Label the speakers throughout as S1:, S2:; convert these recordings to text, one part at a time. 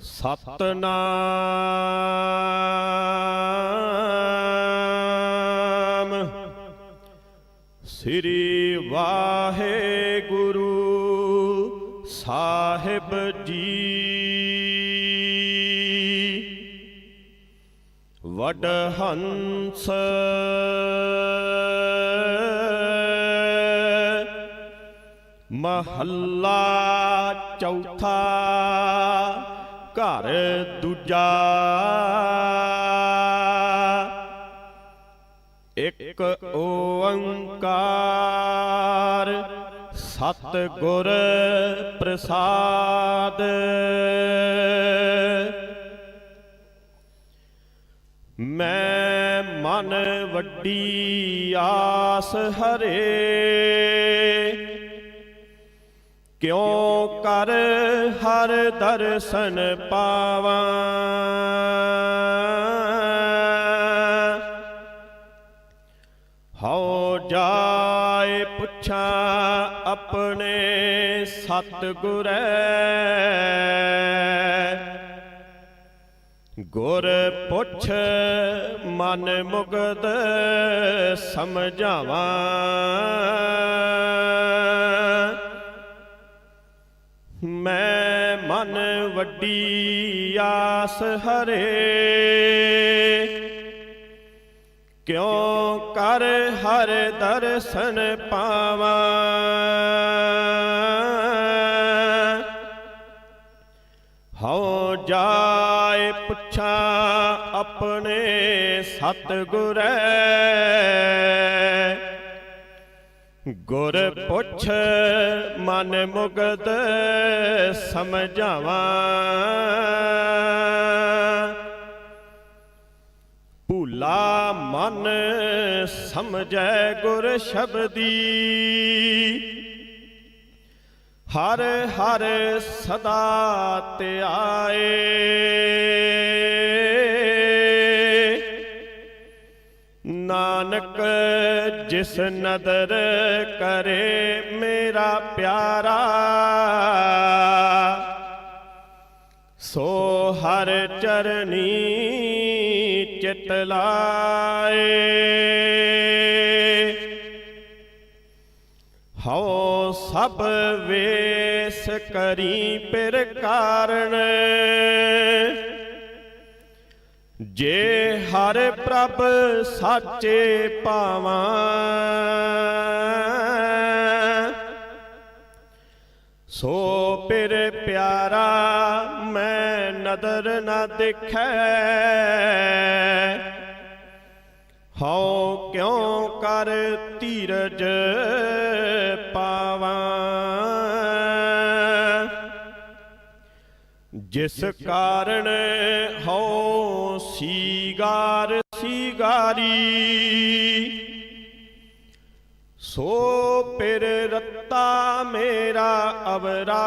S1: ਸਤਨਾਮ। ਸ੍ਰੀ ਵਾਹਿਗੁਰੂ ਸਾਹਿਬ ਜੀ। ਵਡ ਹੰਸ ਮਹੱਲਾ ਚੌਥਾ। ਘਰ ਦੂਜਾ। ਇੱਕ ਓੰਕਾਰ ਸਤ ਗੁਰ ਪ੍ਰਸਾਦ। ਮੈਂ ਮਨ ਵੱਡੀ ਆਸ ਹਰੇ। ਕਿਉ ਕਰ ਹਰ ਦਰਸ਼ਨ ਪਾਵਾਂ? ਹਉ ਜਾਏ ਪੁੱਛਾਂ ਆਪਣੇ ਸਤ ਗੁਰ ਪੁੱਛ ਮਨ ਮੁਗਦ ਸਮਝਾਵਾਂ। ਮੈਂ ਮਨ ਵੱਡੀ ਆਸ ਹਰੇ। ਕਿਉ ਕਰ ਹਰ ਦਰਸ਼ਨ ਪਾਵਾਂ? ਹਉ ਜਾਏ ਪੁੱਛਾਂ ਆਪਣੇ ਸਤ ਗੁਰ ਪੁੱਛ ਮਨ ਮੁਗਦ ਸਮਝਾਵਾਂ। ਭੂਲਾ ਮਨ ਸਮਝੈ ਗੁਰ ਸ਼ਬਦੀ। ਹਰ ਹਰ ਸਦਾ ਧਿਆਏ। ਨਾਨਕ ਜਿਸ ਨਦਰ ਕਰੇ ਮੇਰਾ ਪਿਆਰਾ। ਸੋ ਹਰ ਚਰਨੀ ਚਿਤ ਲਾਏ। ਹਉ ਸਭ ਵੇਸ ਕਰੀ ਪਿਰ ਕਾਰਣ। ਜੇ ਹਰ ਪ੍ਰਭ ਸਾਚੇ ਪਾਵਾਂ, ਸੋ ਪਿਰ ਪਿਆਰਾ ਮੈਂ ਨਦਰ ਨਾ ਦੇਖੈ। ਹਉ ਕਿਉ ਕਰ ਧੀਰਜ ਜਿਸ ਕਾਰਣ ਹਉ ਸੀਗਾਰ ਸੀਗਾਰੀ, ਸੋ ਪਿਰ ਰੱਤਾ ਮੇਰਾ ਅਵਰਾ।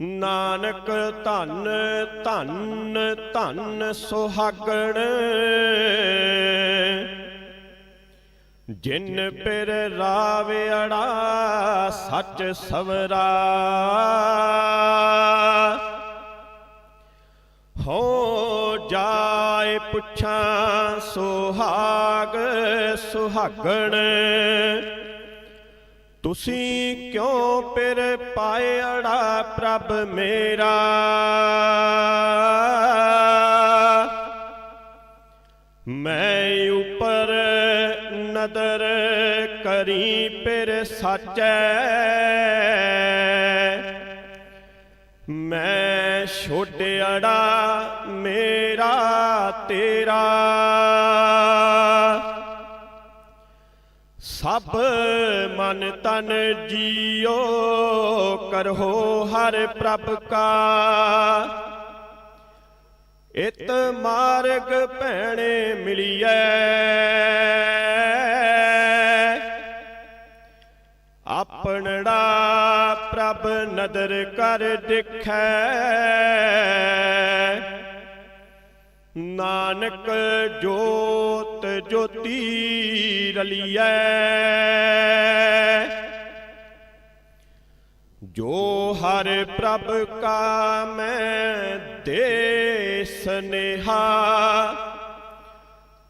S1: ਨਾਨਕ ਧੰਨ ਧੰਨ ਧੰਨ ਸੁਹਾਗਣ ਜਿਨ ਪਿਰ ਰਾਵਿਆੜਾ ਸੱਚ ਸਵਰਾ। ਹੋ ਜਾਏ ਪੁੱਛਾਂ ਸੁਹਾਗ, ਸੁਹਾਗਣ। ਤੁਸੀਂ ਕਿਉਂ ਪਿਰ ਪਾਇੜਾ ਪ੍ਰਭ ਮੇਰਾ? ਮੈਂ ਉਪਰ ਨਦਰ ਕਰੀ ਪਿਰ ਸਾਚੈ। ਮੈਂ ਛੋਟਿਆੜਾ ਮੇਰਾ ਤੇਰਾ। ਸਭ ਮਨ ਤਨ ਜੀਓ ਕਰੋ ਹਰ ਪ੍ਰਭ ਕਾ। ਇਤ ਮਾਰਗ ਭੈਣੇ ਮਿਲੀਐ। ਆਪਣੜਾ ਪ੍ਰਭ ਨਦਰ ਕਰ ਦਿਖੈ। ਨਾਨਕ ਜੋਤ ਜੋਤੀ ਰਲੀਐ। ਜੋ ਹਰ ਪ੍ਰਭ ਕਾ ਮੈਂ ਦੇ ਸਨੇਹਾ।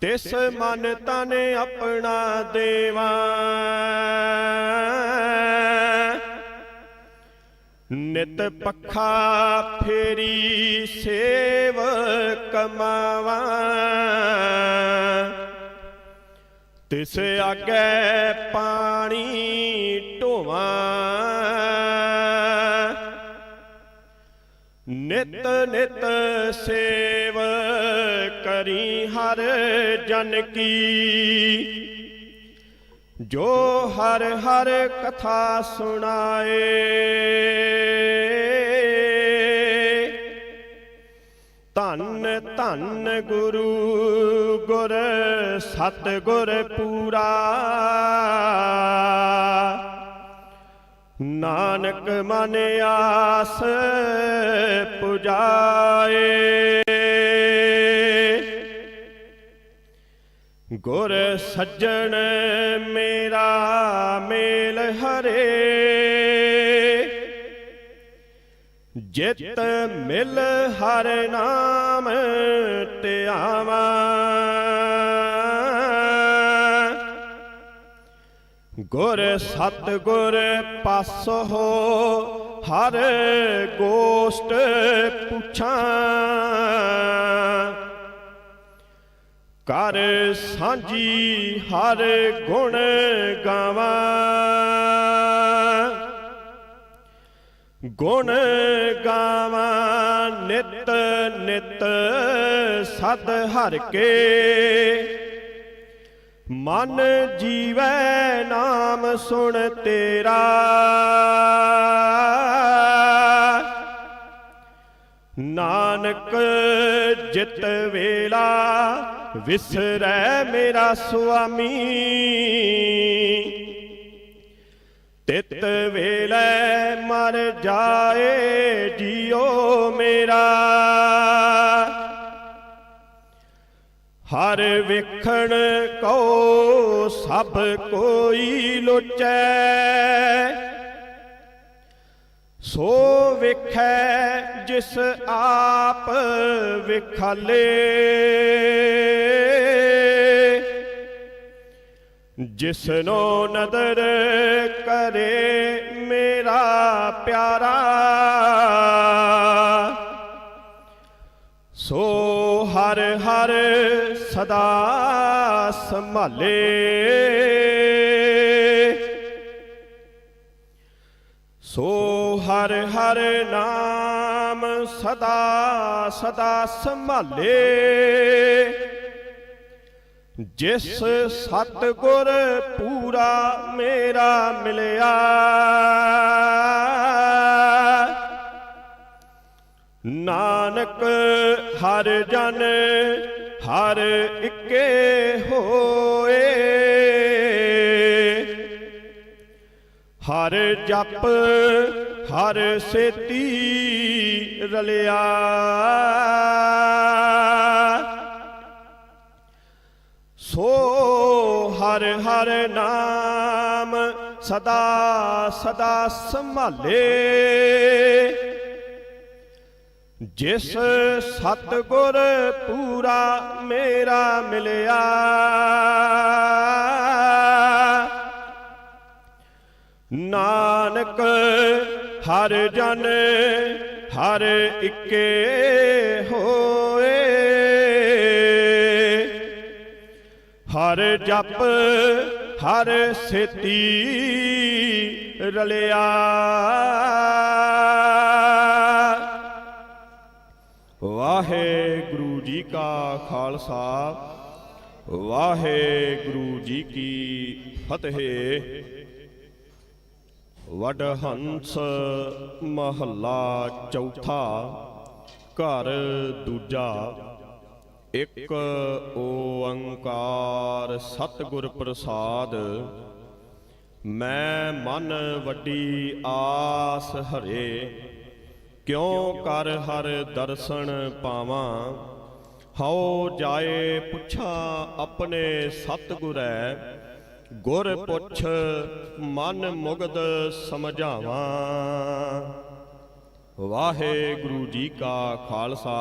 S1: ਤਿਸ ਮਨ ਤਨ ਆਪਣਾ ਦੇਵਾ। ਨਿਤ ਪੱਖਾ ਫੇਰੀ ਸੇਵ ਕਮਾਵਾ। ਤਿਸ ਆਗੇ ਪਾਣੀ ਢੋਵਾ। ਨਿਤ ਨਿਤ ਸੇਵ ਕਰੀ ਹਰ ਜਨ ਕੀ। ਜੋ ਹਰ ਹਰ ਕਥਾ ਸੁਣਾਏ, ਧੰਨ ਧੰਨ ਗੁਰੂ ਗੁਰ ਸਤ ਗੁਰ ਪੂਰਾ। ਨਾਨਕ ਮਨ ਆਸ ਪੁਜਾਏ। ਗੁਰ ਸੱਜਣ ਮੇਰਾ ਮੇਲ ਹਰੇ। ਜਿਤ ਮਿਲ ਹਰ ਨਾਮ ਧਿਆਵਾ ਗੁਰ ਸਤ ਗੁਰ ਪਸ ਹੋ ਹਰ ਗੋਸ਼ਟ ਪੁੱਛਾਂ। ਕਰ ਸਾਂਝੀ ਹਰ ਗੁਣ ਗਾਵਾਂ। ਗੁਣ ਗਾਵਾਂ ਨਿਤ ਨਿਤ ਸਦ ਹਰ ਕੇ ਮਨ ਜੀਵੈ ਨਾਮ ਸੁਣ ਤੇਰਾ। ਨਾਨਕ ਜਿਤ ਵੇਲਾ ਵਿਸਰੈ ਮੇਰਾ ਸੁਆਮੀ। ਤਿਤ ਵੇਲੇ ਮਰ ਜਾਏ ਜੀਓ ਮੇਰਾ। ਹਰ ਵੇਖਣ ਕੋ ਸਭ ਕੋਈ ਲੋਚੈ। ਸੋ ਵੇਖੈ ਜਿਸ ਆਪ ਵਿਖਾਲੇ। ਜਿਸਨੋ ਨਦਰ ਕਰੇ ਮੇਰਾ ਪਿਆਰਾ। ਸੋ ਹਰ ਹਰ ਸਦਾ ਸੰਭਾਲੇ। ਸੋ ਹਰ ਹਰ ਨਾਮ ਸਦਾ ਸਦਾ ਸੰਭਾਲੇ। ਜਿਸ ਸਤਗੁਰ ਪੂਰਾ ਮੇਰਾ ਮਿਲਿਆ, ਨਾਨਕ ਹਰ ਜਨ ਹਰ ਇੱਕੇ ਹੋਏ। ਹਰ ਜਪ, ਹਰ ਸੇਤੀ ਰਲਿਆ। ਸੋ ਹਰ ਹਰ ਨਾਮ ਸਦਾ ਸਦਾ ਸੰਭਾਲੇ। ਜਿਸ ਸਤਗੁਰ ਪੂਰਾ ਮੇਰਾ ਮਿਲਿਆ। ਨਾਨਕ ਹਰ ਜਨ ਹਰ ਇੱਕੇ ਹੋਏ। ਹਰ ਜਪ ਹਰ ਸੇਤੀ ਰਲਿਆ। ਵਾਹਿਗੁਰੂ ਜੀ ਕਾ ਖਾਲਸਾ, ਵਾਹਿਗੁਰੂ ਜੀ ਕੀ ਫਤਿਹ। ਵਡ ਹੰਸ ਮਹੱਲਾ ਚੌਥਾ, ਘਰ ਦੂਜਾ, ਇੱਕ ਓੰਕਾਰ ਸਤਿਗੁਰ ਪ੍ਰਸਾਦ। ਮੈਂ ਮਨ ਵੱਡੀ ਆਸ ਹਰੇ ਕਿਉ ਕਰ ਹਰ ਦਰਸ਼ਨ ਪਾਵਾਂ? ਹਉ ਜਾਏ ਪੁੱਛਾਂ ਆਪਣੇ ਸਤਿਗੁਰੈ, ਗੁਰ ਪੁੱਛ ਮਨ ਮੁਗਦ ਸਮਝਾਵਾਂ। ਵਾਹਿਗੁਰੂ ਜੀ ਕਾ ਖਾਲਸਾ,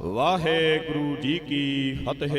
S1: ਵਾਹਿਗੁਰੂ ਜੀ ਕੀ ਫਤਿਹ।